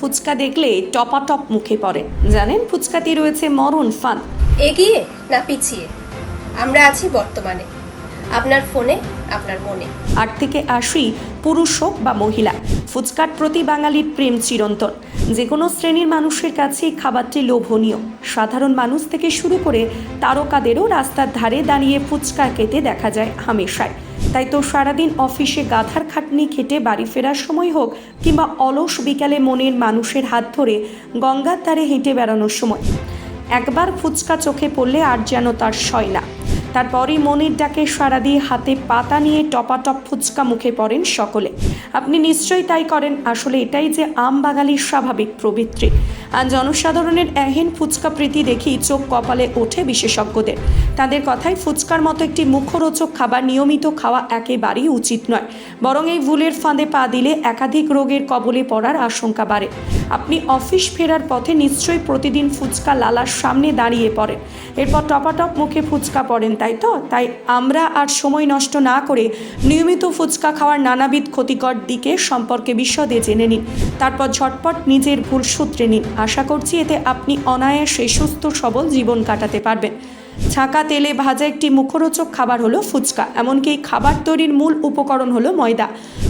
ফুচকা দেখলে টপাটপ মুখে পড়ে। জানেন ফুচকাতে রয়েছে মরণ ফান এগিয়ে না পিছিয়ে? আমরা আছি বর্তমানে। আপনার ফোনে আপনার মনে। আট থেকে আশি পুরুষ হোক বা মহিলা ফুচকার প্রতি বাঙালির প্রেম চিরন্তন। যে কোনো শ্রেণির মানুষের কাছে খাবারটি লোভনীয়। সাধারণ মানুষ থেকে শুরু করে তারকাদেরও রাস্তার ধারে দাঁড়িয়ে ফুচকা খেতে দেখা যায় হামেশায় তাই তো সারাদিন অফিসে গাধার খাটনি খেটে বাড়ি ফেরার সময় হোক কিংবা অলস বিকালে মনের মানুষের হাত ধরে গঙ্গার ধারে হেঁটে বেড়ানোর সময়। একবার ফুচকা চোখে পড়লে আর যেন তার সয় না। তারপরই মনের ডাকে সারা দিয়ে হাতে পাতা নিয়ে টপাটপ ফুচকা মুখে পড়েন সকলে। আপনি নিশ্চয়ই তাই করেন। আসলে এটাই যে আম বাঙালির স্বাভাবিক প্রবৃত্তি। আর জনসাধারণের এহেন ফুচকা প্রীতি দেখি চোখ কপালে ওঠে বিশেষজ্ঞদের। তাদের কথায় ফুচকার মতো একটি মুখরোচক খাবার নিয়মিত খাওয়া একেবারেই উচিত নয়, বরং এই ভুলের ফাঁদে পা দিলে একাধিক রোগের কবলে পড়ার আশঙ্কা বাড়ে। আপনি অফিস ফেরার পথে নিশ্চয়ই প্রতিদিন ফুচকা লালার সামনে দাঁড়িয়ে পড়েন। এরপর টপাটপ মুখে ফুচকা পড়েন, তাই তো? তাই আমরা আর সময় নষ্ট না করে নিয়মিত ফুচকা খাওয়ার নানাবিধ ক্ষতিকর দিকে সম্পর্কে বিশদে জেনে নিন। তারপর ঝটপট নিজের ভুল সূত্রে নিন। আশা করছি এতে আপনি অনায়াসে সুস্থ, সবল জীবন কাটাতে পারবেন। ছাঁকা তেলে ভাজা একটি মুখরোচক খাবার হলো ফুচকা। এমনকি এই খাবার তৈরির মূল উপকরণ হলো ময়দা।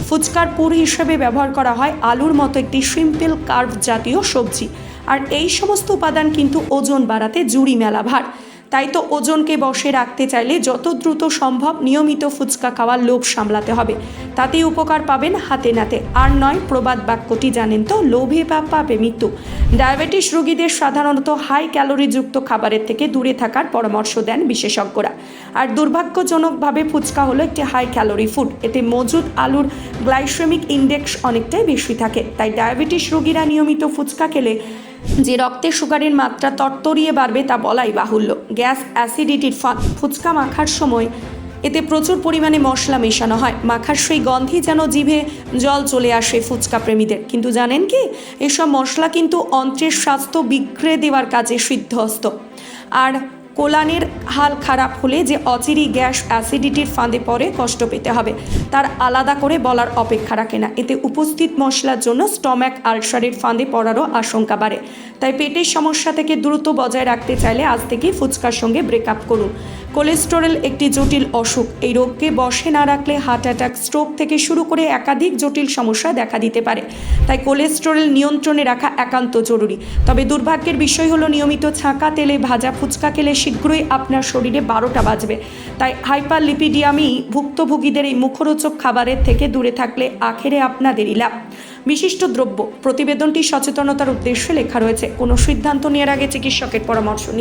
ফুচকার পুর হিসেবে ব্যবহার করা হয় আলুর মতো একটি সিম্পল কার্ভ জাতীয় সবজি। আর এই সমস্ত উপাদান কিন্তু ওজন বাড়াতে জুড়ি মেলা ভার। তাই তো ওজনকে বসে রাখতে চাইলে যত দ্রুত সম্ভব নিয়মিত ফুচকা খাওয়ার লোভ সামলাতে হবে। তাতেই উপকার পাবেন হাতে নাতে। আর নয়, প্রবাদ বাক্যটি জানেন তো, লোভে বা পাবে মৃত্যু। ডায়াবেটিস রোগীদের সাধারণত হাই ক্যালোরিযুক্ত খাবারের থেকে দূরে থাকার পরামর্শ দেন বিশেষজ্ঞরা। আর দুর্ভাগ্যজনকভাবে ফুচকা হলো একটি হাই ক্যালোরি ফুড। এতে মজুদ আলুর গ্লাইসেমিক ইন্ডেক্স অনেকটাই বেশি থাকে। তাই ডায়াবেটিস রোগীরা নিয়মিত ফুচকা খেলে যে রক্তে সুগারের মাত্রা তরতরিয়ে বাড়বে তা বলাই বাহুল্য। গ্যাস অ্যাসিডিটির ফুচকা মাখার সময় এতে প্রচুর পরিমাণে মশলা মেশানো হয়। মাখার সেই গন্ধে যেন জিভে জল চলে আসে ফুচকা প্রেমীদের। কিন্তু জানেন কি? এসব মশলা কিন্তু অন্ত্রের স্বাস্থ্য বিক্রে দেওয়ার কাজে সিদ্ধহস্ত। আর কোলানের হাল খারাপ হলে যে অচিরি গ্যাস অ্যাসিডিটির ফাঁদে পরে কষ্ট পেতে হবে। তার আলাদা করে বলার অপেক্ষা রাখে না। এতে উপস্থিত মশলার জন্য স্টম্যাক আলসারের ফাঁদে পড়ারও আশঙ্কা বাড়ে। তাই পেটের সমস্যা থেকে দ্রুত বজায় রাখতে চাইলে আজ থেকেই ফুচকার সঙ্গে ব্রেকআপ করুন। কোলেস্টেরল একটি জটিল অসুখ। এই রোগকে বশে না রাখলে হার্ট অ্যাটাক, স্ট্রোক থেকে শুরু করে একাধিক জটিল সমস্যা দেখা দিতে পারে। তাই কোলেস্টেরল নিয়ন্ত্রণে রাখা একান্ত জরুরি। তবে দুর্ভাগ্যের বিষয় হলো নিয়মিত ছাঁকা তেলে ভাজা ফুচকা খেলে শীঘ্রই আপনার শরীরে বারোটা বাজবে। তাই হাইপার লিপিডিয়ামই ভুক্তভোগীদের এই মুখরোচক খাবারের থেকে দূরে থাকলে আখেরে আপনাদেরই লাভ বিশিষ্ট দ্রব্য, প্রতিবেদনটি সচেতনতার উদ্দেশ্যে লেখা রয়েছে। কোনো সিদ্ধান্ত নেওয়ার আগে চিকিৎসকের পরামর্শ